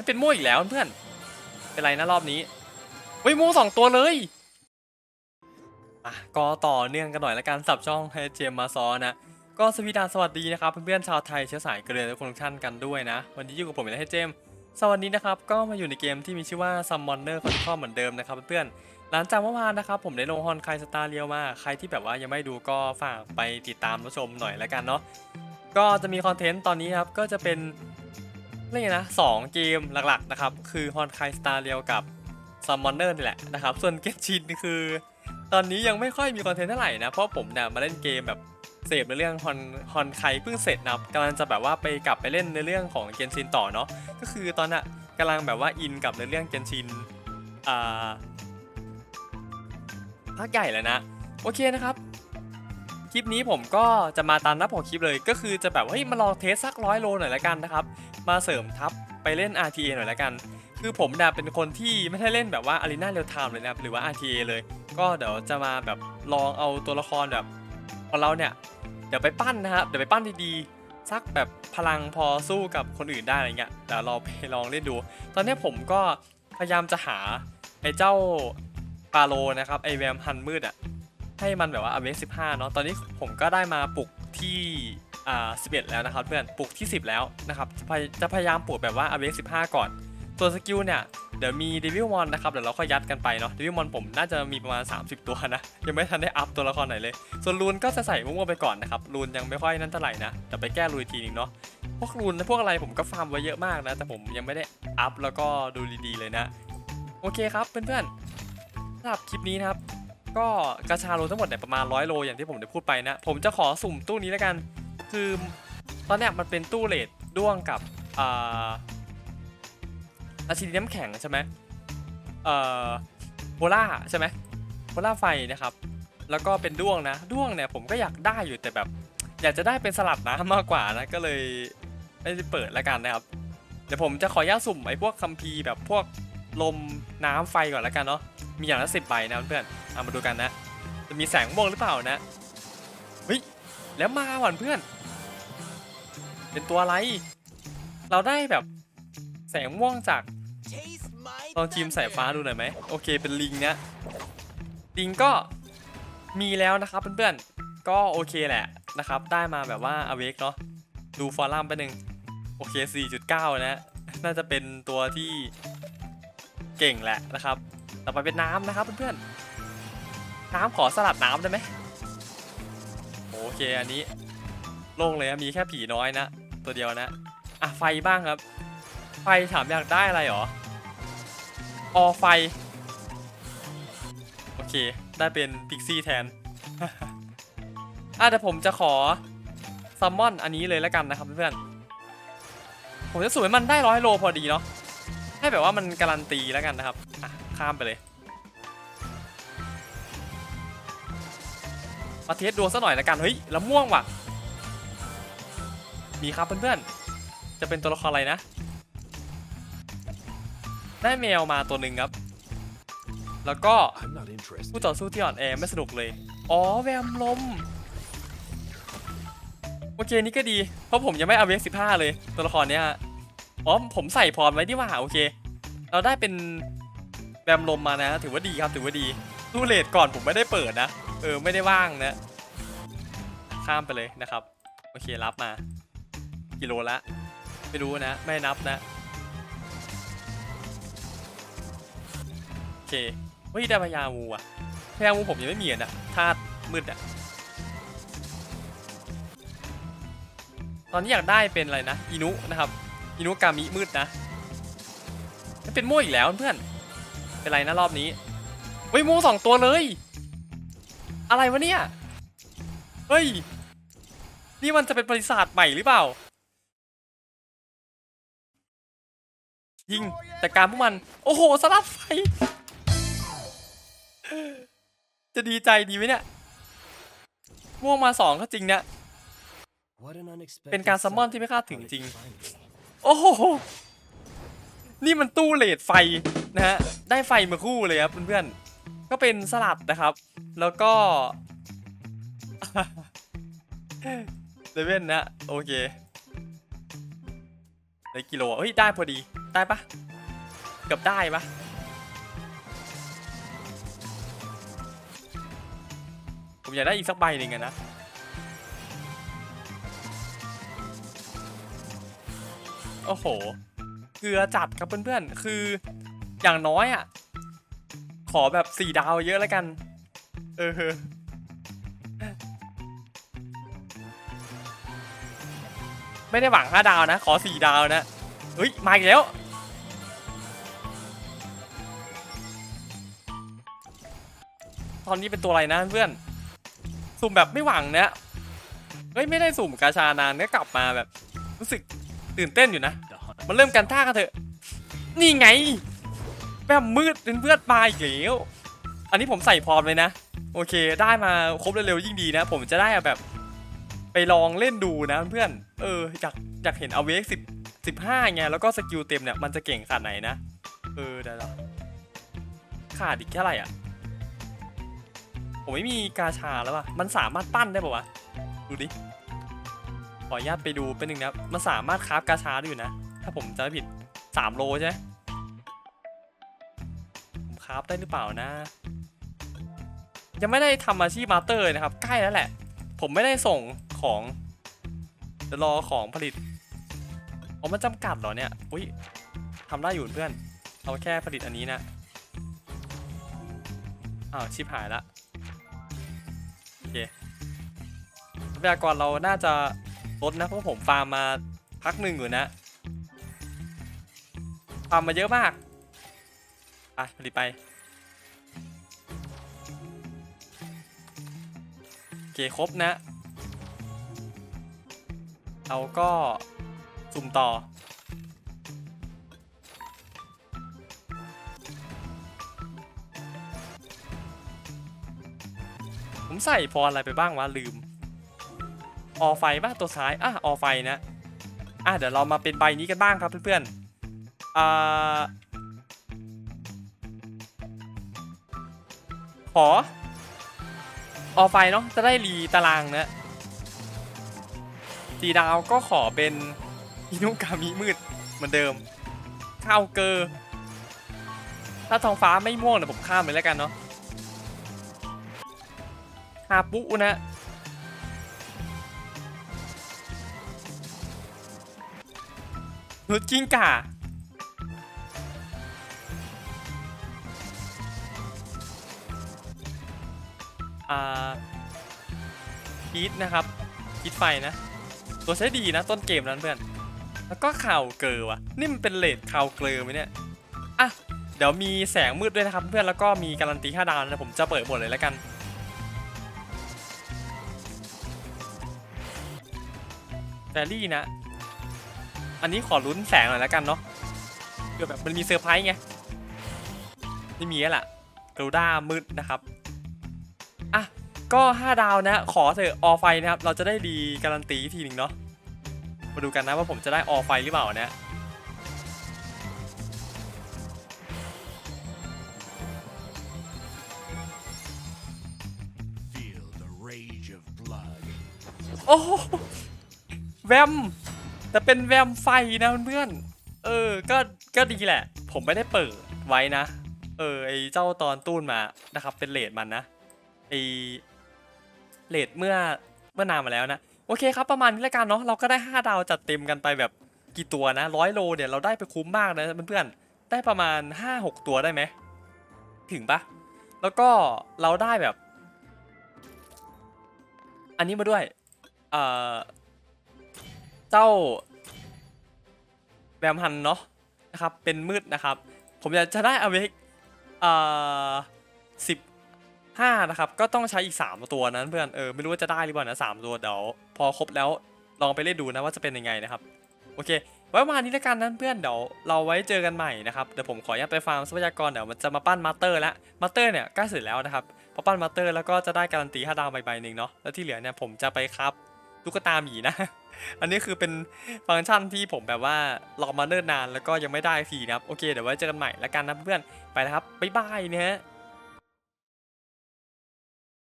มันเป็นม่วอีกแล้วเพื่อน เป็นไรนะรอบนี้เฮ้ยม่วสองตัวเลยอะก็ต่อเนื่องกันหน่อยละกันสับช่องให้เจมมาซอนะก็สวีดานสวัสดีนะครับเพื่อนๆชาวไทยเชื้อสายเกลือและคนท่านกันด้วยนะ วันนี้อยู่กับผมเป็นให้เจมสวัสดีนะครับก็มาอยู่ในเกมที่มีชื่อว่า Summoner Chronicle เหมือนเดิมนะครับเพื่อนๆหลังจากเมื่อวานนะครับผมได้ลงฮอนไคสตาร์เรียวมาใครที่แบบว่ายังไม่ดูก็ฝากไปติดตามรับชมหน่อยละกันเนาะก็จะมีคอนเทนต์ตอนนี้ครับก็จะเป็น เรียกไงนะสองเกมหลักๆนะครับ คือฮอนไคสตาร์เรียวกับ Summoner นี่แหละนะครับ ส่วนเก n ชินคือ ตอนนี้ยังไม่ค่อยมีคอนเทนต์เท่าไหร่นะ เพราะผมเนี่ยมาเล่นเกมแบบเสพในเรื่องฮอนฮอนไคเพิ่งเสร็จนะครับกำลังจะแบบว่าไปกลับไปเล่นในเรื่องของเกนชินต่อเนาะก็คือตอนน่ะกำลังแบบว่าอินกับในเรื่องเกนชินอ่าภาคใหญ่แล้วนะ โอเคนะครับ คลิปนี้ผมก็จะมาตามนับของคลิปเลย ก็คือจะแบบว่าเฮ้ยมาลองเทสสักร้อยโลหน่อยละกันนะครับ มาเสริมทับไปเล่น RTA หน่อยละกัน คือผมเนี่ยเป็นคนที่ไม่ได้เล่นแบบว่า Arena Real Time เลยนะครับหรือว่า RTA เลย ก็เดี๋ยวจะมาแบบลองเอาตัวละครแบบของเราเนี่ยเดี๋ยวไปปั้นนะครับเดี๋ยวไปปั้นดีๆสักแบบพลังพอสู้กับคนอื่นได้อะไรเงี้ยเดี๋ยวเราไปลองเล่นดู ตอนนี้ผมก็พยายามจะหาไอ้เจ้าปาโลนะครับไอแวมฮันมืดอะ ให้มันแบบว่าอเวก15เนาะตอนนี้ผมก็ได้มาปลุกที่อ่า11แล้วนะครับเพื่อนปลุกที่10แล้วนะครับจะพยจะพยายามปลุกแบบว่าอเวก15ก่อนตัวสกิลเนี่ยเดี๋ยวมีเดวิลมอนนะครับเดี๋ยวเราค่อยยัดกันไปเนาะเดวิลมอนผมน่าจะมีประมาณ 30 ตัวนะ ยังไม่ทันได้อัพตัวละครไหนเลย ส่วนรูนก็จะใส่มั่วๆไปก่อนนะครับรูนยังไม่ค่อยนั่นเท่าไหร่นะแต่ไปแก้รูนอีกทีนึงเนาะพวกรูนพวกอะไรผมก็ฟาร์มไว้เยอะมากนะ แต่ผมยังไม่ได้อัพแล้วก็ดูดีๆเลยนะ โอเคครับเพื่อนๆสำหรับคลิปนี้นะครับ ก็กระชาโลทั้งหมดเนี่ยประมาณร้อยโลอย่างที่ผมได้พูดไปนะ ผมจะขอสุ่มตู้นี้แล้วกัน คือตอนเนี้ยมันเป็นตู้เลดด้วงกับอ่าราชินีน้ำแข็งใช่ไหมเอ่อโพล่าใช่ไหมโพล่าไฟนะครับ แล้วก็เป็นด้วงนะ ด้วงเนี่ยผมก็อยากได้อยู่แต่แบบ อยากจะได้เป็นสลัดน้ำมากกว่านะ ก็เลยไม่ได้เปิดแล้วกันนะครับ เดี๋ยวผมจะขออนุญาตสุ่มไอ้พวกคัมภีร์แบบพวกลมน้ำไฟก่อนแล้วกันเนาะ มีอย่างละสิบใบนะเพื่อนเอามาดูกันนะ จะมีแสงม่วงหรือเปล่านะเฮ้ยแล้วมาหวานเพื่อน เป็นตัวอะไร เราได้แบบแสงม่วงจากลองจิมสายฟ้าดูหน่อยไหมโอเคเป็นลิงนะลิงก็มีแล้วนะครับเพื่อนๆก็โอเคแหละนะครับ ได้มาแบบว่าอเวกเนาะดูฟอรัมไปหนึ่งโอเค 4.9 นะ น่าจะเป็นตัวที่เก่งแหละนะครับ ต่อไปเป็นน้ำนะครับเพื่อนๆ น้ำขอสลัดน้ำได้ไหมโอเคอันนี้โล่งเลยนะมีแค่ผีน้อยนะ ตัวเดียวนะ อะไฟบ้างครับ ไฟถามอยากได้อะไรหรอออไฟ โอเค ได้เป็นพิกซี่แทนอะเดี๋ยวผมจะขอซัมมอนอันนี้เลยแล้วกันนะครับเพื่อนผมจะสูให้มันได้ร้อยโลพอดีเนาะให้แบบว่ามันการันตีแล้วกันนะครับอะ ข้ามไปเลยมาเทสดวงซะหน่อยล้วกัน เฮ้ยล้วม่วงว่ะ มีครับเพื่อนๆ จะเป็นตัวละครอะไรนะ ได้แมวมาตัวหนึ่งครับ แล้วก็ผู้ต่อสู้ที่อ่อนแอไม่สนุกเลย อ๋อแวมลม โอเคนี่ก็ดี เพราะผมยังไม่เอาเวกสิบห้าเลย ตัวละครเนี้ยอ๋อผมใส่พรไว้ที่ว่าโอเค เราได้เป็น แวมลมมานะ ถือว่าดีครับถือว่าดีตู้เลดก่อนผมไม่ได้เปิดนะ เออไม่ได้ว่างนะ ข้ามไปเลยนะครับ โอเครับมา กิโลละ ไม่รู้นะ ไม่นับนะ โอเคเฮ้ยได้พญางูอะพญางูผมยังไม่มีอะนะธาตุมืดอะตอนนี้อยากได้เป็นอะไรนะอินุนะครับอินุกามิมืดนะเป็นม่วอีกแล้วเพื่อน เป็นไรนะรอบนี้เฮ้ยม่วงสองตัวเลย อะไรวะเนี่ย เฮ้ย นี่มันจะเป็นบริษัทใหม่หรือเปล่า ยิงแต่การพวกมัน โอ้โหสลับไฟ จะดีใจดีไหมเนี่ย ม่วงมาสองก็จริงเนี่ยเป็นการซัมมอนที่ไม่คาดถึงจริง โอ้โห นี่มันตู้เลดไฟนะฮะ ได้ไฟมาคู่เลยครับเพื่อนๆ ก็เป็นสลัดนะครับ แล้วก็เลเว่นนะโอเคได้กิโลเฮ้ยได้พอดีได้ปะเกือบได้ปะผมอยากได้อีกสักใบหนึ่งนะโอ้โห เกลือจัดครับเพื่อนๆ คือ อย่างน้อยอะ ขอแบบสี่ดาวเยอะแล้วกัน เออไม่ได้หวังห้าดาวนะ ขอสี่ดาวนะเฮ้ย มาอีกแล้ว ตอนนี้เป็นตัวอะไรนะเพื่อน สุ่มแบบไม่หวังเนี่ยเฮ้ย ไม่ได้สุ่มกาชานานก็กลับมาแบบ รู้สึกตื่นเต้นอยู่นะมันเริ่มกันท่ากันเถอะ นี่ไง แบบมืดเป็นเพื่อนมาอีกแล้วอันนี้ผมใส่พร้อมเลยนะ โอเค ได้มาครบเร็วๆยิ่งดีนะ ผมจะได้แบบ ไปลองเล่นดูนะเพื่อน เอออยากอยากเห็นเอาเวกสิบสิบห้าไงแล้วก็สกิลเต็มเนี่ยมันจะเก่งขนาดไหนนะ เออเดี๋ยวเราขาดอีกแค่ไหร่อะ ผมไม่มีกาชาแล้วว่ะ มันสามารถปั้นได้ป่าวะ ดูดิ ขออนุญาตไปดูเป็นหนึ่งนะ มันสามารถคราฟกาชาได้อยู่นะ ถ้าผมจำไม่ผิดสามโลใช่ไหม ราฟได้หรือเปล่านะ ยังไม่ได้ทำอาชีพมาสเตอร์เลยนะครับ ใกล้แล้วแหละ ผมไม่ได้ส่งของเดี๋ยวรอของผลิตอ๋อมันจำกัดเหรอเนี่ยอุ้ยทำได้อยู่เพื่อน เอาแค่ผลิตอันนี้นะอ้าวชิบหายละโอเคทรัพยากรเราน่าจะลดนะเพราะผมฟาร์มมาพักหนึ่งอยู่นะฟาร์มมาเยอะมาก ไปผลิตไปโอเคครบนะ เราก็ สุ่มต่อ ผมใส่พรอะไรไปบ้างวะ ลืม ออไฟป่ะตัวซ้ายอะออไฟนะ อะ เดี๋ยวเรามาเป็นใบนี้กันบ้างครับเพื่อนๆอ่า ขอ ออไฟเนาะจะได้รีตารางนะสีดาวก็ขอเป็นอินุกามิมืดเหมือนเดิม ข้าวเกอร์ถ้าทองฟ้าไม่ม่วงเดี๋ยวผมข้ามเลยแล้วกันเนาะฮาปุนะนุดกิ้งก่า ฮีทนะครับฮีทไฟนะ ตัวใช้ดีนะต้นเกมนั้นเพื่อน แล้วก็ข่าวเกลอวะนี่มันเป็นเลดข่าวเกลอไหมเนี่ยอะเดี๋ยวมีแสงมืดด้วยนะครับเพื่อนแล้วก็มีการันตี5ดาวนะผมจะเปิดหมดเลยแล้วกันแฟรี่นะ อันนี้ขอลุ้นแสงหน่อยแล้วกันเนาะเผื่อแบบมันมีเซอร์ไพรส์ไง ไม่มีแล้วล่ะกรูด้ามืดนะครับ อะ ก็ 5 ดาวนะ ขอเถอะออไฟนะครับ เราจะได้ดีการันตีทีหนึ่งเนาะ มาดูกันนะว่าผมจะได้ออไฟหรือเปล่านะ feel the rage of blood. โอ้โหแวมแต่เป็นแวมไฟนะเพื่อนๆเออ ก็ ก็ดีแหละ ผมไม่ได้เปิดไว้นะ เออ ไอเจ้าตอนตู้นมานะครับ เป็นเลดมันนะ ไอเลดเมื่อเมื่อนานมาแล้วนะ โอเคครับประมาณนี้แล้วกันเนาะเราก็ได้ 5 ดาวจัดเต็มกันไปแบบกี่ตัวนะร้อยโลเนี่ยเราได้ไปคุ้มมากนะเพื่อนๆได้ประมาณ 5-6 ตัวได้ไหมถึงปะแล้วก็เราได้แบบ อันนี้มาด้วยเอ่อเจ้าแวมฮันเนาะนะครับเป็นมืดนะครับ ผมอยากจะได้อเวกเอ่อสิบ ห้านะครับ ก็ต้องใช้อีก 3 ตัวนั้นเพื่อน เออ ไม่รู้ว่าจะได้หรือเปล่านะสามตัวเดี๋ยวพอครบแล้วลองไปเล่นดูนะว่าจะเป็นยังไงนะครับ โอเค ไว้มานี้แล้วกันนั้นเพื่อน เดี๋ยวเราไว้เจอกันใหม่นะครับ เดี๋ยวผมขออนุญาตไปฟาร์มทรัพยากร เดี๋ยวมันจะมาปั้นมาสเตอร์แล้วมาสเตอร์เนี่ยใกล้เสร็จแล้วนะครับ พอปั้นมาสเตอร์แล้วก็จะได้การันตี5ดาวใบๆหนึ่งเนาะ แล้วที่เหลือเนี่ยผมจะไปครับตุ๊กตาหมีนะ อันนี้คือเป็นฟังก์ชันที่ผมแบบว่ารอมาเนิ่นนานแล้วก็ยังไม่ได้ทีนะครับ โอเค เดี๋ยวไว้เจอกันใหม่แล้วกันนะเพื่อน ไปแล้วครับ บ๊ายบายนะฮะ